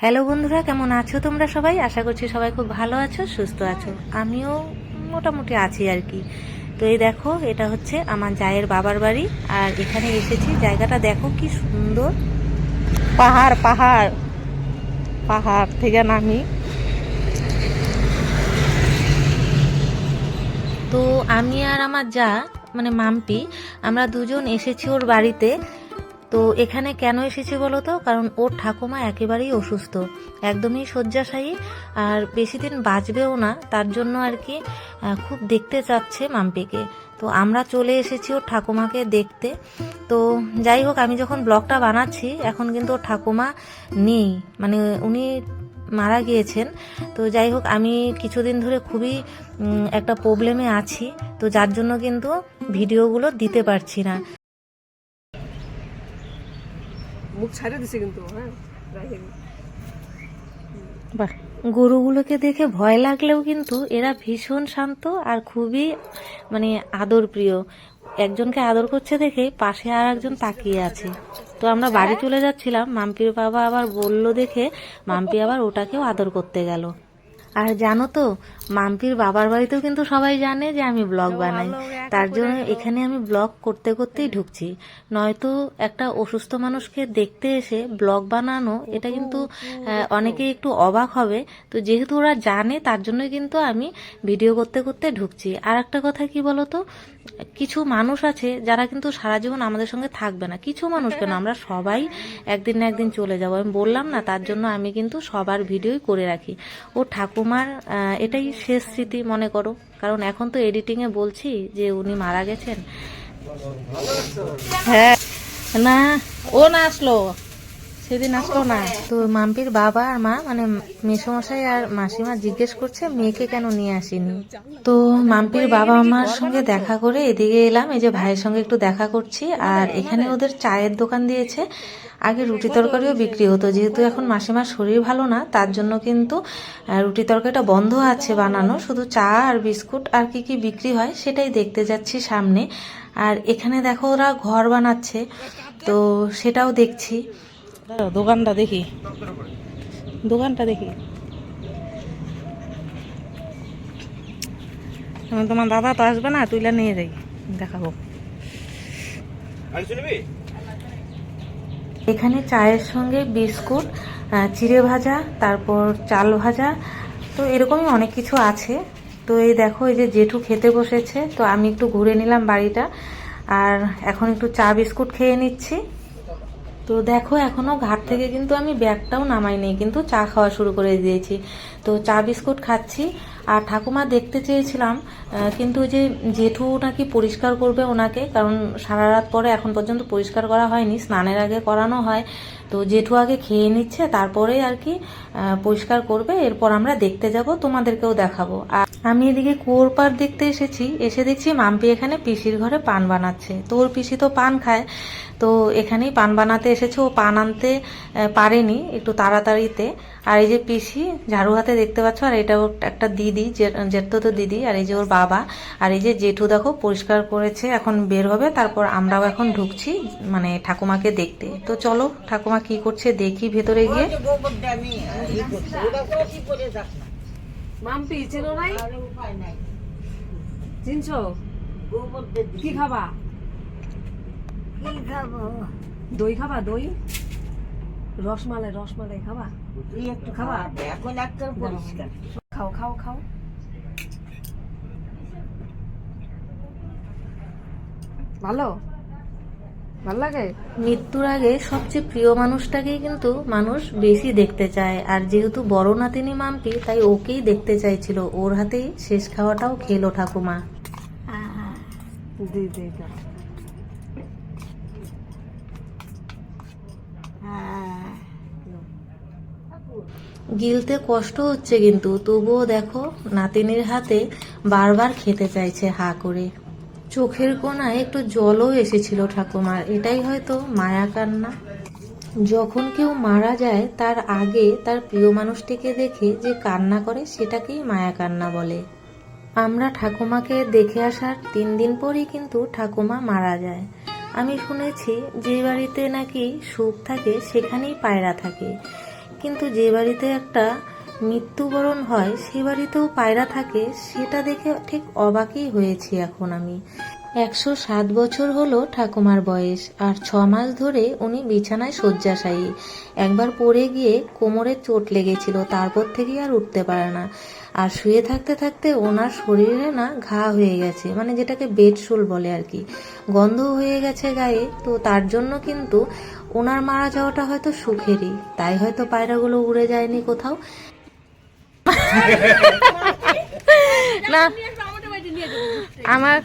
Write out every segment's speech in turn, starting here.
Hello বন্ধুরা, কেমন আছো তোমরা সবাই? আশা করছি সবাই খুব ভালো আছো, সুস্থ আছো। আমিও মোটামুটি আছি আর কি। তো এই দেখো, এটা হচ্ছে আমার জায়ের বাবার বাড়ি, আর এখানে এসেছি। জায়গাটা দেখো কি সুন্দর। পাহাড় পাহাড়। পাহাড় থেকে নামি। তো আমি আর আমার যা মানে মাম্পি, আমরা দুজন এসেছি ওর বাড়িতে। তো এখানে কেন এসেছি বলো তো? কারণ ওর ঠাকুমা একেবারেই অসুস্থ। একদমই শয্যাশায়ী। আর বেশি দিন বাঁচবেও না, তার জন্য আর কি খুব দেখতে চাচ্ছে মাম্পিকে। তো আমরা চলে এসেছি ওর ঠাকুমাকে দেখতে। তো যাই হোক, আমি যখন ব্লগটা বানাচ্ছি, এখন কিন্তু ওর ঠাকুমা নেই। মানে উনি মারা গিয়েছেন। তো যাই হোক, আমি কিছুদিন ধরে খুবই একটা প্রবলেমে আছি। তো যার জন্য কিন্তু ভিডিওগুলো দিতে পারছি না। মুখ ছাড়ে দিছে কিন্তু হ্যাঁ বাহ, গরুগুলোকে দেখে ভয় লাগলেও কিন্তু এরা ভীষণ শান্ত আর খুবই মানে আদর প্রিয় একজনকে আদর করছে দেখে পাশে আর একজন তাকিয়ে আছে। তো আমরা বাড়ি চলে যাচ্ছিলাম, মাম্পির বাবা আবার বলল দেখে, মাম্পি আবার ওটাকেও আদর করতে গেল। আর জানো তো মাম্পির বাবার বাড়িতেও কিন্তু সবাই জানে যে আমি ব্লগ বানাই। তার জন্য এখানে আমি ব্লগ করতে করতেই ঢুকছি। নয়তো একটা অসুস্থ মানুষকে দেখতে এসে ব্লগ বানানো এটা কিন্তু অনেকে অনেকেই একটু অবাক হবে। তো যেহেতু ওরা জানে তার জন্যই কিন্তু আমি ভিডিও করতে করতে ঢুকছি। আর একটা কথা কি বলতো? কিছু মানুষ আছে যারা কিন্তু সারা জীবন আমাদের সঙ্গে থাকবে না। কিছু মানুষ কেন? আমরা সবাই একদিন না একদিন চলে যাব। আমি বললাম না, তার জন্য আমি কিন্তু সবার ভিডিওই করে রাখি। ও ঠাকুমার এটাই শেষ স্মৃতি মনে করো। কারণ এখন তো এডিটিংয়ে বলছি যে উনি মারা গেছেন। হ্যাঁ। না, ও না আসলো। সেদিন আসলো না। তো মাম্পির বাবা আর মা মানে মেসোমশাই আর মাসিমা জিজ্ঞেস করছে, মেয়েকে কেন নিয়ে আসেনি? তো মাম্পির বাবা মার সঙ্গে দেখা করে এদিকে এলাম। এই যে ভাইয়ের সঙ্গে একটু দেখা করছি, আর এখানে ওদের চায়ের দোকান দিয়েছে। আগে রুটি তরকারিও বিক্রি হতো, যেহেতু এখন মাসিমার শরীর ভালো না, তার জন্য কিন্তু রুটি তরকারিটা বন্ধ আছে বানানো। শুধু চা আর বিস্কুট আর কি কি বিক্রি হয়, সেটাই দেখতে যাচ্ছি সামনে। আর এখানে দেখো ওরা ঘর বানাচ্ছে, তো সেটাও দেখছি। দাঁড়াও, দোকানটা দেখি। দোকানটা দেখি। তোমার দাদা তো আসবে না তুইলা নিয়ে যাই দেখাবো। এখানে চায়ের সঙ্গে বিস্কুট চিড়ে ভাজা তারপর চাল ভাজা তো এরকমই অনেক কিছু আছে। তো এই দেখো এই যে জেঠু খেতে বসেছে তো আমি একটু ঘুরে নিলাম বাড়িটা আর এখন একটু চা বিস্কুট খেয়ে নিচ্ছি। তো দেখো, এখনও ঘাট থেকে কিন্তু আমি ব্যাগটাও নামাইনি কিন্তু চা খাওয়া শুরু করে দিয়েছি। তো চা বিস্কুট খাচ্ছি, আর ঠাকুমা দেখতে চেয়েছিলাম কিন্তু যে জেঠু নাকি পরিষ্কার করবে ওনাকে, কারণ সারা রাত পরে এখন পর্যন্ত পরিষ্কার করা হয়নি, স্নানের আগে করানো হয়। তো জেঠু আগে খেয়ে নিচ্ছে তারপরে আর কি পরিষ্কার করবে, এরপর আমরা দেখতে যাব, তোমাদেরকেও দেখাবো। আর আমি এদিকে কুয়োর পার দেখতে এসেছি। এসে দেখছি মাম্পি এখানে পিসির ঘরে পান বানাচ্ছে। তো ওর পিসি তো পান খায়। তো এখানেই পান বানাতে এসেছে। ও পান আনতে পারেনি একটু তাড়াতাড়িতে। আর এই যে পিসি, ঝাড়ু হাতে দেখতে পাচ্ছ? আর এটা একটা দিদি জেঠতো তো দিদি। আর এই যে ওর বাবা। আর এই যে জেঠু দেখো, পরিষ্কার করেছে, এখন বের হবে। তারপর আমরাও এখন ঢুকছি মানে ঠাকুমাকে দেখতে। তো চলো, ঠাকুমা কি করছে, দেখি ভেতরে গিয়ে। মাম্পি চেনো নাই? চিনছো? কি খাবা? কি খাব? দই খাবা দই? রসমালাই রসমালাই খাবা? তুই একটু খাবা? এখন একটা পরিষ্কার। খাও খাও খাও। ভালো? ভালো লাগে? মৃত্যুর আগে সবচেয়ে প্রিয় মানুষটাকেই কিন্তু মানুষ বেশি দেখতে চায়। আর যেহেতু বড় নাতিনি মাম্পি তাই ওকেই দেখতে চাইছিল। ওর হাতেই শেষ খাওয়াটাও খেলো ঠাকুমা। গিলতে কষ্ট হচ্ছে কিন্তু তবুও দেখো নাতিনির হাতে বারবার খেতে চাইছে হা করে। চোখের কোনায় একটু জলও এসেছিল ঠাকুমার। এটাই হয়তো মায়া কান্না। যখন কেউ মারা যায়, তার আগে তার প্রিয় মানুষটিকে দেখে যে কান্না করে, সেটাকেই মায়া কান্না বলে। আমরা ঠাকুমাকে দেখে আসার তিন দিন পরই কিন্তু ঠাকুমা মারা যায়। আমি শুনেছি যে বাড়িতে নাকি সুখ থাকে, সেখানেই পায়রা থাকে। কিন্তু যে বাড়িতে একটা মৃত্যুবরণ হয়, সে বাড়িতেও পায়রা থাকে, সেটা দেখে ঠিক অবাকই হয়েছি এখন আমি। একশো সাত বছর হলো ঠাকুমার বয়স, আর ছ মাস ধরে উনি বিছানায় শয্যাশায়ী। একবার পড়ে গিয়ে কোমরে চোট লেগেছিল, তারপর থেকেই আর উঠতে পারে না। আর শুয়ে থাকতে থাকতে ওনার শরীরে না ঘা হয়ে গেছে মানে যেটাকে বেডশুল বলে আর কি। গন্ধ হয়ে গেছে গায়ে, তো তার জন্য কিন্তু ওনার মারা যাওয়াটা হয়তো সুখেরই। তাই হয়তো পায়রাগুলো উড়ে যায়নি কোথাও। না, আমার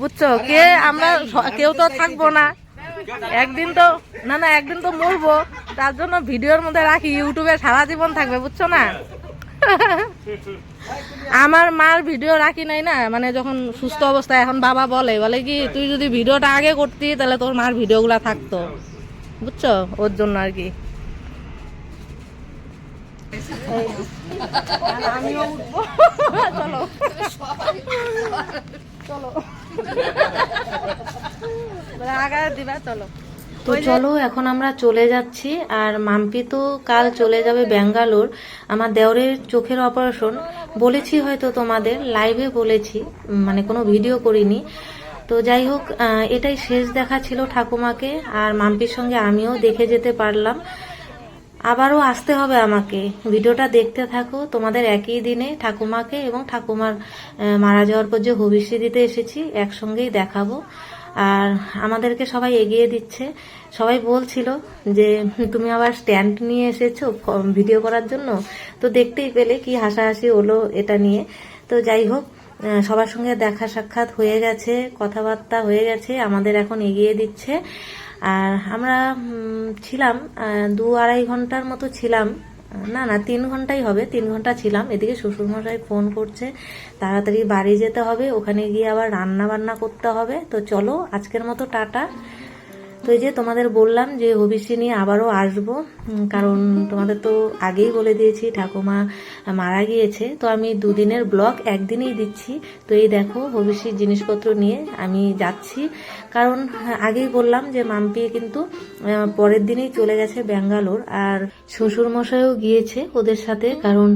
বুঝছ, কে আমরা কেউ তো থাকব না। একদিন তো, না না, একদিন তো মরবো। তার জন্য ভিডিওর মধ্যে রাখি, ইউটিউবে সারা জীবন থাকবে, বুঝছ না? আমার মার ভিডিও রাখি নাই না মানে যখন সুস্থ অবস্থায় এখন বাবা বলে বলে কি, তুই যদি ভিডিওটা আগে করতি, তাহলে তোর মার ভিডিওগুলো থাকতো। বুঝছ? ওর জন্য আর কি। আমিও উঠবো চলো চলো দিবা চলো তো চলো, এখন আমরা চলে যাচ্ছি, আর মাম্পি তো কাল চলে যাবে ব্যাঙ্গালোর। আমার দেওরের চোখের অপারেশন। বলেছি হয়তো তোমাদের লাইভে বলেছি মানে কোনো ভিডিও করিনি। তো যাই হোক এটাই শেষ দেখা ছিল ঠাকুমাকে, আর মাম্পির সঙ্গে আমিও দেখে যেতে পারলাম। আবারও আসতে হবে আমাকে। ভিডিওটা দেখতে থাকো। তোমাদের একই দিনে ঠাকুমাকে এবং ঠাকুমার মারা যাওয়ার পর যে ভবিষ্যৎ দিতে এসেছি, একসঙ্গেই দেখাবো। আর আমাদেরকে সবাই এগিয়ে দিচ্ছে। সবাই বলছিল যে, তুমি আবার স্ট্যান্ড নিয়ে এসেছ ভিডিও করার জন্য? তো দেখতেই পেলে কি হাসাহাসি হলো এটা নিয়ে। তো যাই হোক সবার সঙ্গে দেখা সাক্ষাৎ হয়ে গেছে, কথাবার্তা হয়ে গেছে, আমাদের এখন এগিয়ে দিচ্ছে। আর আমরা ছিলাম দু আড়াই ঘণ্টার মতো ছিলাম। না না, তিন ঘন্টাই হবে, তিন ঘণ্টা ছিলাম। এদিকে শ্বশুরমশাই ফোন করছে, তাড়াতাড়ি বাড়ি যেতে হবে, ওখানে গিয়ে আবার রান্না বান্না করতে হবে। তো চলো, আজকের মতো টাটা। তো এই যে তোমাদের বললাম যে হবিষ্যি নিয়ে আবারও আসব কারণ তোমাদের তো আগেই বলে দিয়েছি ঠাকুমা মারা গিয়েছে। তো আমি দুদিনের ব্লগ একদিনেই দিচ্ছি। তো এই দেখো ভবিষ্যৎ জিনিসপত্র নিয়ে আমি যাচ্ছি। কারণ হ্যাঁ, আগেই বললাম যে মাম্পি কিন্তু পরের দিনেই চলে গেছে ব্যাঙ্গালোর। আর শ্বশুর মশাইও গিয়েছে ওদের সাথে কারণ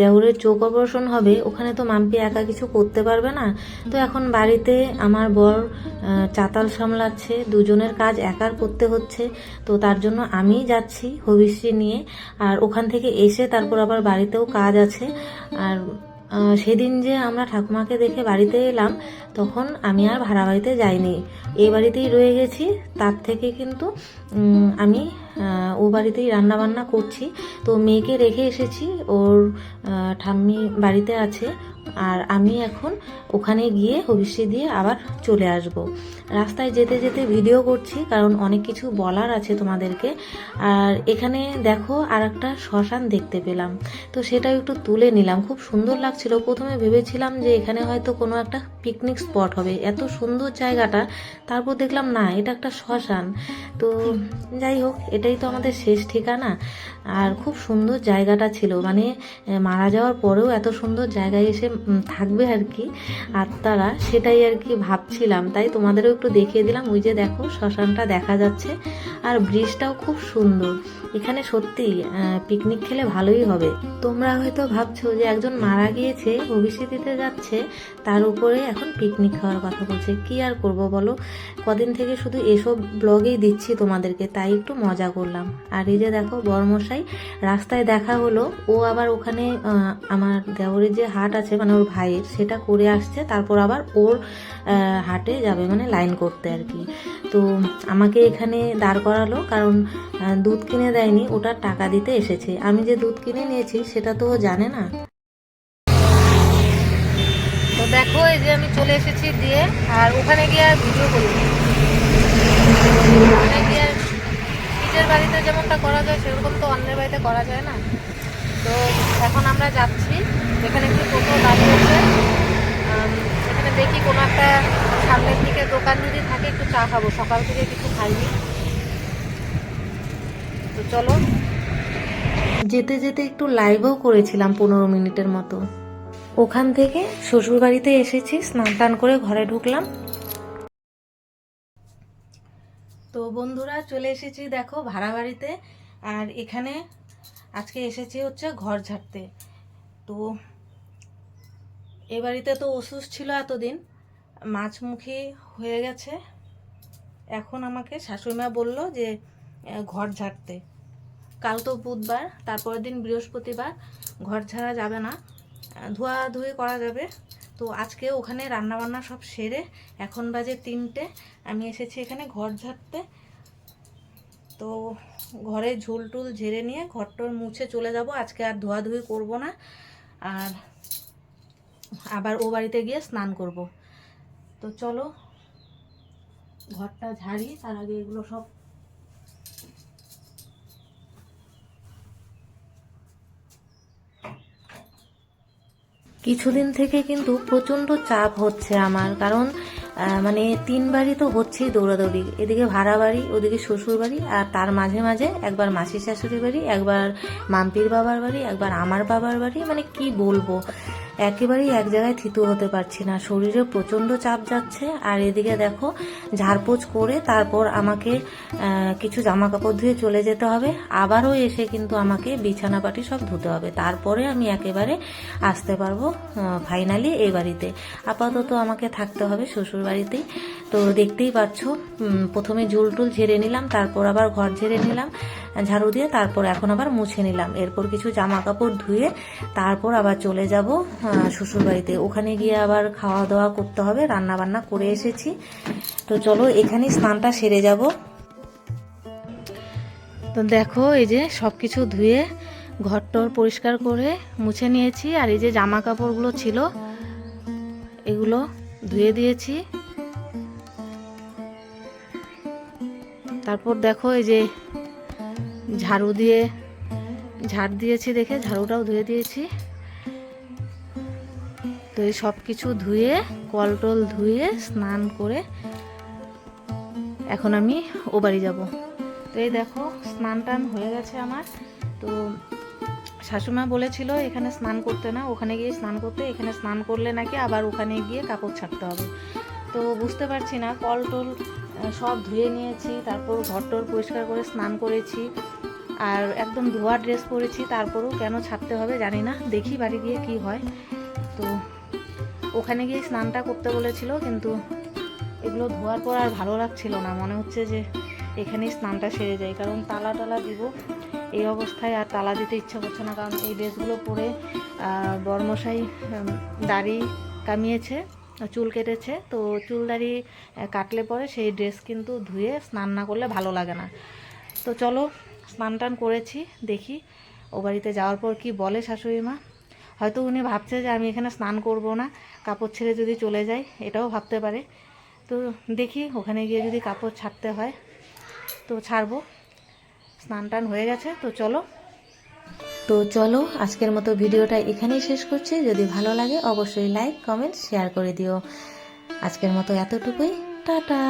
দেওরের চোখ অপারেশন হবে। ওখানে তো মাম্পি একা কিছু করতে পারবে না। তো এখন বাড়িতে আমার বর চাতাল সামলাচ্ছে দুজনের কাজ একার করতে হচ্ছে, তো তার জন্য আমিই যাচ্ছি হবিষ্যি নিয়ে। আর ওখান থেকে এসে তারপর আবার বাড়িতেও কাজ আছে। আর সেদিন যে আমরা ঠাকুমাকে দেখে বাড়িতে এলাম, তখন আমি আর ভাড়া বাড়িতে যাইনি। এই বাড়িতেই রয়ে গেছি। তার থেকে কিন্তু আমি ও বাড়িতেই রান্না বান্না করছি। তো মেয়েকে রেখে এসেছি। ওর ঠাম্মি বাড়িতে আছে। আর আমি এখন ওখানে গিয়ে হবিষ্যি দিয়ে আবার চলে আসব। রাস্তায় যেতে যেতে ভিডিও করছি, কারণ অনেক কিছু বলার আছে তোমাদেরকে। আর এখানে দেখো আর একটা শ্মশান দেখতে পেলাম। তো সেটাও একটু তুলে নিলাম। খুব সুন্দর লাগছিল। প্রথমে ভেবেছিলাম যে এখানে হয়তো কোনো একটা পিকনিক স্পট হবে। এত সুন্দর জায়গাটা, তারপর দেখলাম না, এটা একটা শ্মশান। তো যাই হোক, এটাই তো আমাদের শেষ ঠিকানা। আর খুব সুন্দর জায়গাটা ছিল। মানে মারা যাওয়ার পরেও এত সুন্দর জায়গায় এসে থাকবে আর কি। আত্মারা সেটাই আর কি ভাবছিলাম। তাই তোমাদেরও একটু দেখিয়ে দিলাম। ওই যে দেখো, শ্মশানটা দেখা যাচ্ছে। আর ব্রিজটাও খুব সুন্দর। এখানে সত্যি পিকনিক খেলে ভালোই হবে। তোমরা হয়তো ভাবছ যে একজন মারা গিয়েছে ভবিষ্যৎ দিতে যাচ্ছে, তার উপরে এখন পিকনিক খাওয়ার কথা বলছে। কি আর করব বলো? কদিন থেকে শুধু এসব ব্লগেই দিচ্ছি তোমাদেরকে, তাই একটু মজা করলাম। আর এই যে দেখো, বর্মশাই রাস্তায় দেখা হলো। ও আবার ওখানে আমার দেওরের যে হাট আছে মানে ওর ভাইয়ের, সেটা করে আসছে, তারপর আবার ওর হাটে যাবে মানে লাইন করতে আর কি। তো আমাকে এখানে দাঁড় করালো, কারণ দুধ কিনে দেয়নি, ওটা টাকা দিতে এসেছে। আমি যে দুধ কিনে নিয়েছি, সেটা তো ও জানে না। তো দেখো, এই যে আমি চলে এসেছি দিয়ে, আর ওখানে গিয়ে আর ভিডিও করি ওখানে গিয়ে নিজের বাড়িতে যেমনটা করা যায়, সেরকম তো অন্যের বাড়িতে করা যায় না। তো এখন আমরা যাচ্ছি। এখানে একটু টোটো দাঁড়িয়েছে এখানে দেখি কোনো একটা সামনের দিকে দোকান যদি থাকে, একটু চা খাব। সকাল থেকে কিছু খাইনি। তো চলো। যেতে যেতে একটু লাইভও করেছিলাম পনেরো মিনিটের মতো। ওখান থেকে শ্বশুর বাড়িতে এসেছি, স্নান টান করে ঘরে ঢুকলাম। তো বন্ধুরা, চলে এসেছি দেখো ভাড়া বাড়িতে। আর এখানে আজকে এসেছি হচ্ছে ঘর ঝাড়তে। তো এ বাড়িতে তো অসুস্থ ছিল এতদিন। মাছমুখী হয়ে গেছে। এখন আমাকে শাশুড়িমা বলল যে ঘর ঝাড়তে। কাল তো বুধবার, তারপরের দিন বৃহস্পতিবার, ঘর ঝাড়া যাবে না। ধোয়া ধুয়ে করা যাবে। তো আজকে ওখানে রান্নাবান্না সব সেরে এখন বাজে তিনটে। আমি এসেছি এখানে ঘর ঝাড়তে। তো ঘরে ঝুল টুল ঝেড়ে নিয়ে ঘরটর মুছে চলে যাব। আজকে আর ধোয়াধুয়ি করব না। আর আবার ও বাড়িতে গিয়ে স্নান করব। তো চলো, ঘরটা ঝাড়ি, তার আগে এগুলো সব কিছুদিন থেকে কিন্তু প্রচণ্ড চাপ হচ্ছে আমার, কারণ মানে বাড়ি তো হচ্ছেই দৌড়াদৌড়ি। এদিকে ভাড়া বাড়ি, ওদিকে শ্বশুর বাড়ি, আর তার মাঝে মাঝে একবার মাসির শাশুড়ি বাড়ি, একবার মাম্পির বাবার বাড়ি, একবার আমার বাবার বাড়ি মানে কি বলব? একেবারেই এক জায়গায় থিতু হতে পারছি না। শরীরে প্রচণ্ড চাপ যাচ্ছে, আর এদিকে দেখো, ঝাড়পোছ করে তারপর আমাকে কিছু জামা কাপড় ধুয়ে চলে যেতে হবে। আবারও এসে কিন্তু আমাকে বিছানা পাটি সব ধুতে হবে। তারপরে আমি একেবারে আসতে পারব ফাইনালি এই বাড়িতে। আপাতত আমাকে থাকতে হবে শ্বশুর বাড়িতেই। তো দেখতেই পাচ্ছ প্রথমে ঝুল টুল ঝেড়ে নিলাম, তারপর আবার ঘর ঝেড়ে নিলাম। ঝাড়ু দিয়ে তারপর এখন আবার মুছে নিলাম। এরপর কিছু জামা কাপড় ধুয়ে তারপর আবার চলে যাব শ্বশুর বাড়িতে ওখানে গিয়ে আবার খাওয়া দাওয়া করতে হবে রান্না বান্না করে এসেছি। তো চলো, এখানেই স্নানটা সেরে যাব। তো দেখো, এই যে সব কিছু ধুয়ে ঘরটর পরিষ্কার করে মুছে নিয়েছি, আর এই যে জামা কাপড়গুলো ছিল, এগুলো ধুয়ে দিয়েছি। তারপর দেখো, এই যে ঝাড়ু দিয়ে, ঝাড় দিয়েছি দেখে, ঝাড়ুটাও ধুয়ে দিয়েছি। তো এই সব কিছু ধুয়ে কল টল ধুয়ে, স্নান করে এখন আমি ও বাড়ি যাব। তো এই দেখো স্নান টান হয়ে গেছে আমার। তো শাশুমা বলেছিল, এখানে স্নান করতে না, ওখানে গিয়ে স্নান করতে, এখানে স্নান করলে নাকি আবার ওখানে গিয়ে কাপড় ছাড়তে হবে। তো বুঝতে পারছি না কল টল সব ধুয়ে নিয়েছি, তারপর ঘর টর পরিষ্কার করে স্নান করেছি, আর একদম ধোয়া ড্রেস পরেছি, তারপরও কেন ছাড়তে হবে জানি না, দেখি বাড়ি গিয়ে কি হয়। তো ওখানে গিয়ে স্নানটা করতে বলেছিল, কিন্তু এগুলো ধোয়ার পর আর ভালো লাগছিল না, মনে হচ্ছে যে এখানেই স্নানটা সেরে যায় কারণ তালা টালা দিব, এই অবস্থায় আর তালা দিতে ইচ্ছা করছে না, কারণ এই ড্রেসগুলো পরে বর্মশাই দাড়ি কামিয়েছে চুল কেটেছে। তো চুল দাড়ি কাটলে পরে সেই ড্রেস কিন্তু ধুয়ে স্নান না করলে ভালো লাগে না। তো চলো, স্নান টান করেছি, দেখি ও বাড়িতে যাওয়ার পর কি বলে শাশুড়ি মা। হয়তো উনি ভাবছে যে আমি এখানে স্নান করব না, কাপড় ছেড়ে যদি চলে যাই, এটাও ভাবতে পারে। তো দেখি ওখানে গিয়ে যদি কাপড় ছাড়তে হয়, তো ছাড়বো। স্নান টান হয়ে গেছে, তো চলো তো চলো, আজকের মতো ভিডিওটা এখানেই শেষ করছি। যদি ভালো লাগে, অবশ্যই লাইক কমেন্ট শেয়ার করে দিও। আজকের মতো এতটুকুই। টাটা!